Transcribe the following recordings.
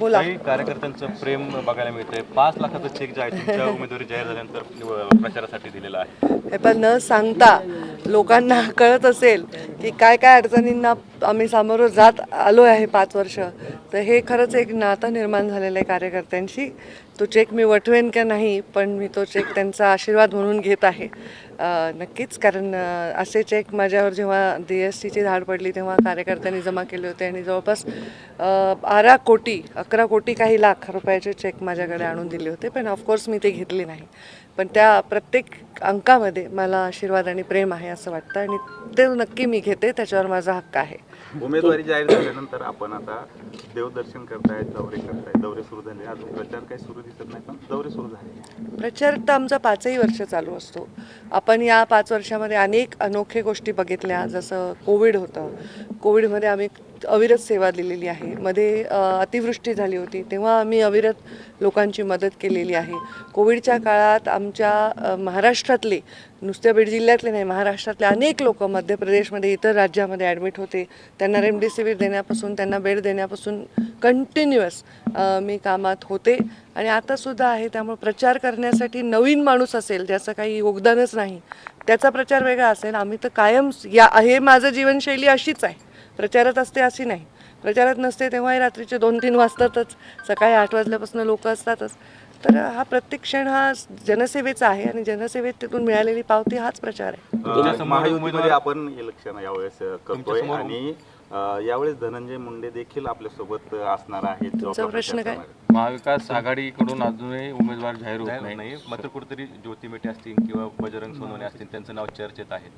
बोला. काही कार्यकर्त्यांचं प्रेम बघायला मिळतंय. पाच लाखाचं चेक जे आहे तुमच्या उमेदवारी जाहीर झाल्यानंतर निव- प्रचारासाठी दिलेला आहे. हे पण न सांगता लोकांना कळत असेल की काय काय अडचणींना आम्ही सामोरं जात आलो आहे पाच वर्ष. तर हे खरंच एक नातं निर्माण झालेलं आहे कार्यकर्त्यांशी. तो चेक मी वठवेन का नाही पण मी तो चेक त्यांचा आशीर्वाद म्हणून घेत आहे. नक्कीच कारण असे चेक माझ्यावर जेव्हा डी एस टीची धाड पडली तेव्हा कार्यकर्त्यांनी जमा केले होते आणि जवळपास बारा कोटी अकरा कोटी काही लाख रुपयाचे चेक माझ्याकडे आणून दिले होते. पण ऑफकोर्स मी ते घेतले नाही. पण त्या प्रत्येक अंकामध्ये मला आशीर्वाद आणि प्रेम आहे असं वाटतं आणि ते नक्की मी घेते त्याच्यावर माझा हक्क आहे. उमेदवारी जाहीर झाल्यानंतर आपण आता देवदर्शन करताय दौरे करताय दौरे सुरू झाले. अजून प्रचार काही सुरू दिसत नाही पण दौरे सुरू झाले. प्रचार तर आमचा पाचही वर्ष चालू असतो. आपण या पाच वर्षामध्ये अनेक अनोखे गोष्टी बघितल्या जसं कोविड होतं. कोविडमध्ये आम्ही अविरत सेवा दिलेली आहे. मध्ये अतिवृष्टी झाली होती तेव्हा आम्ही अविरत लोकांची मदत केलेली आहे. कोविडच्या काळात आमच्या महाराष्ट्रातले नुसत्या बीड जिल्ह्यातले नाही महाराष्ट्रातले अनेक लोक मध्य प्रदेशमध्ये इतर राज्यामध्ये ॲडमिट होते. त्यांना रेमडेसिवीर देण्यापासून त्यांना बेड देण्यापासून कंटिन्युअस मी कामात होते. आणि आतासुद्धा आहे त्यामुळे प्रचार करण्यासाठी नवीन माणूस असेल ज्याचं काही योगदानच नाही त्याचा प्रचार वेगळा असेल. आम्ही तर कायम या हे माझं जीवनशैली अशीच आहे. प्रचारात असते अशी नाही. प्रचारात नसते तेव्हाही रात्रीचे दोन तीन वाजतातच. सकाळी आठ वाजल्यापासून लोक असतातच. तर हा प्रत्येक क्षण हा जनसेवेचा आहे आणि जनसेवेत तिथून मिळालेली पावती हाच प्रचार आहे. महायुतीमध्ये आपण इलेक्शन यावेळेस करतोय. आणि यावेळेस धनंजय मुंडे देखील आपल्यासोबत असणार आहेत. प्रश्न काय? महाविकास आघाडीकडून अजूनही उमेदवार जाहीर होत नाही नाही मात्र कुठेतरी ज्योती मेटे असतील किंवा बजरंग सोनवणे असतील त्यांचं नाव चर्चेत आहे.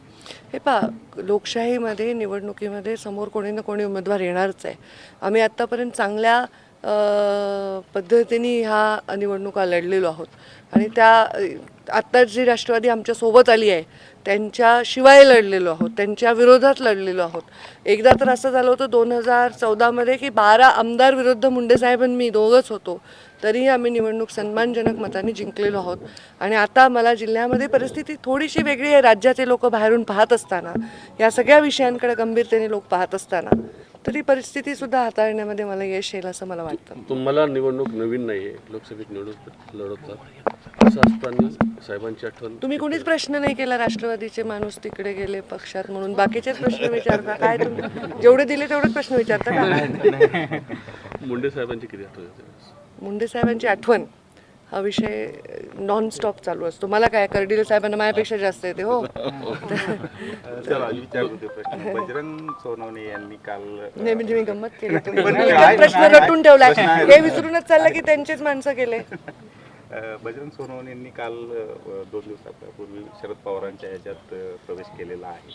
हे पहा लोकशाहीमध्ये निवडणुकीमध्ये समोर कोणी ना कोणी उमेदवार येणारच आहे. आम्ही आत्तापर्यंत चांगल्या पद्धतीने ह्या निवडणुका लढलेलो आहोत. आणि त्या आत्ताच जी राष्ट्रवादी आमच्यासोबत आली आहे त्यांच्याशिवाय लढलेलो आहोत त्यांच्या विरोधात लढलेलो आहोत. एकदा तर असं झालं होतं दोन हजार चौदामध्ये की बारा आमदार विरुद्ध मुंडेसाहेबांनी मी दोघंच होतो. तरीही आम्ही निवडणूक सन्मानजनक मताने जिंकलेलो आहोत. आणि आता मला जिल्ह्यामध्ये परिस्थिती थोडीशी वेगळी आहे. राज्याचे लोक बाहेरून पाहत असताना या सगळ्या विषयांकडे गंभीरतेने लोक पाहत असताना. तरी परिस्थिती सुद्धा हाताळण्यामध्ये मला यश येईल असं मला वाटतं. तुम्हाला निवडणूक नवीन नाही आहे लोकसभेत निवडणूक लढवतात असं असताना साहेबांची आठवण तुम्ही कुणीच प्रश्न नाही केला राष्ट्रवादीचे माणूस तिकडे गेले पक्षात म्हणून. बाकीचेच प्रश्न विचारता. काय तुम्ही जेवढे दिले तेवढेच प्रश्न विचारता का? मुंडे साहेबांची किती आठवण मुंडे साहेबांची आठवण. हा विषय नॉन स्टॉप चालू असतो. मला काय कर्डिले साहेबांना माझ्यापेक्षा जास्त येते हो. बजरंग सोनवणे यांनी काल नाही म्हणजे मी गंमत केली. तुम्ही प्रश्न रटून आहे. हे विसरूनच चाललं की त्यांचेच माणसं केले. बजरंग सोनवणे यांनी काल दोन दिवसापूर्वी शरद पवारांच्या ह्याच्यात प्रवेश केलेला आहे.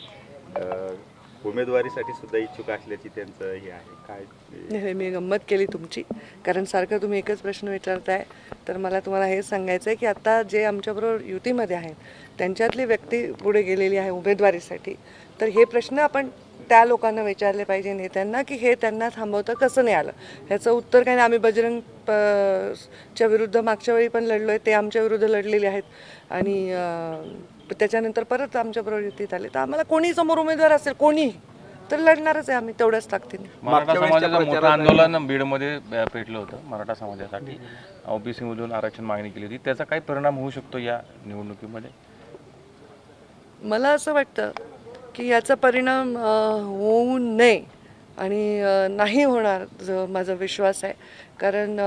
उमेदवारीसाठी सुद्धा इच्छुक असल्याची त्यांचं हे आहे. काय नाही मी गंमत केली तुमची. कारण सारखं तुम्ही एकच प्रश्न विचारताय तर मला तुम्हाला हेच सांगायचं आहे की आता जे आमच्याबरोबर युतीमध्ये आहेत त्यांच्यातली व्यक्ती पुढे गेलेली आहे उमेदवारीसाठी. तर हे प्रश्न आपण त्या लोकांना विचारले पाहिजे नेत्यांना की हे त्यांना थांबवता कसं नाही आलं? ह्याचं उत्तर काय नाही. आम्ही बजरंग प- च्या विरुद्ध मागच्या वेळी पण लढलो आहे ते आमच्या विरुद्ध लढलेले आहेत. आणि त्याच्यानंतर परत आमच्याबरोबर युतीत आले. तर आम्हाला कोणी समोर उमेदवार असेल कोणी तर लढणारच आहे आम्ही तेवढ्याच ताकदीने. मोठं आंदोलन बीडमध्ये पेटलं होतं मराठा समाजासाठी. ओबीसी मधून आरक्षण मागणी केली होती. त्याचा काय परिणाम होऊ शकतो या निवडणुकीमध्ये? मला असं वाटतं की याचा परिणाम होऊ नये आणि नाही होणार माझा विश्वास आहे. कारण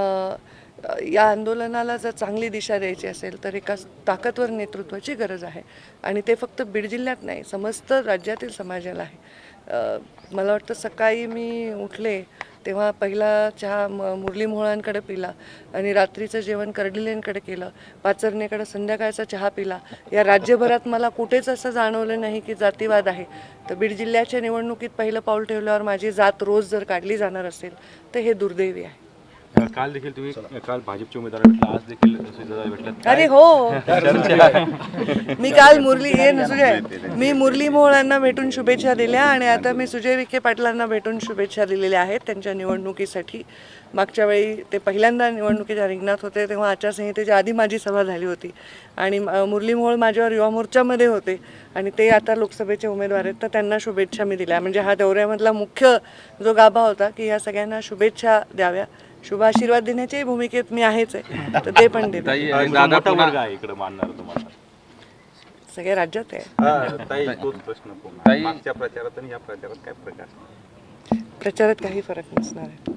या आंदोलनाला जर चांगली दिशा द्यायची असेल तर एका ताकदवर नेतृत्वाची गरज आहे. आणि ते फक्त बीड जिल्ह्यात नाही समस्त राज्यातील समाजाला आहे. मला वाटतं सकाळी मी उठले तेव्हा पहिला चहा म मुरली मोहळांकडे पिला आणि रात्रीचं जेवण कर्डिलेंकडे केलं. पाचरणेकडे संध्याकाळचा चहा पिला. या राज्यभरात मला कुठेच असं जाणवलं नाही की जातीवाद आहे. तर बीड जिल्ह्याच्या निवडणुकीत पहिलं पाऊल ठेवल्यावर माझी जात रोज जर काढली जाणार असेल तर हे दुर्दैवी आहे. काल देखील तुम्ही काल भाजपचे उमेदवार भेटला आज देखील भेटलात अरे हो. मी काल मुरली ये ना सुजय मी मुरली मोहोळांना भेटून शुभेच्छा दिल्या आणि आता मी सुजय विखे पाटलांना भेटून शुभेच्छा दिलेल्या आहेत त्यांच्या निवडणुकीसाठी. मागच्या वेळी ते पहिल्यांदा निवडणुकीच्या रिंगणात होते तेव्हा आचारसंहितेच्या आधी माझी सभा झाली होती. आणि मुरली मोहोळ माझ्यावर युवा मोर्चामध्ये होते आणि ते आता लोकसभेचे उमेदवार आहेत तर त्यांना शुभेच्छा मी दिल्या. म्हणजे हा दौऱ्यामधला मुख्य जो गाभा होता की या सगळ्यांना शुभेच्छा द्याव्या. शुभ आशीर्वाद देण्याच्याही भूमिकेत मी आहेच आहे. तर ते पण देते. ताई अं, दादा मोठा पुन्हा वर्ग आहे इकडे मानणार तुम्हाला? सगळ्या राज्यात आहे. हा, ताई तोच प्रश्न पुन्हा ताई- मागच्या प्रचारात आणि या प्रचारात काय प्रकार प्रचारात काही फरक नसणार आहे.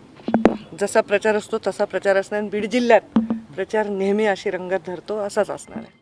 जसा प्रचार असतो तसा प्रचार असणार आणि बीड जिल्ह्यात प्रचार नेहमी अशी रंगत धरतो असाच असणार आहे.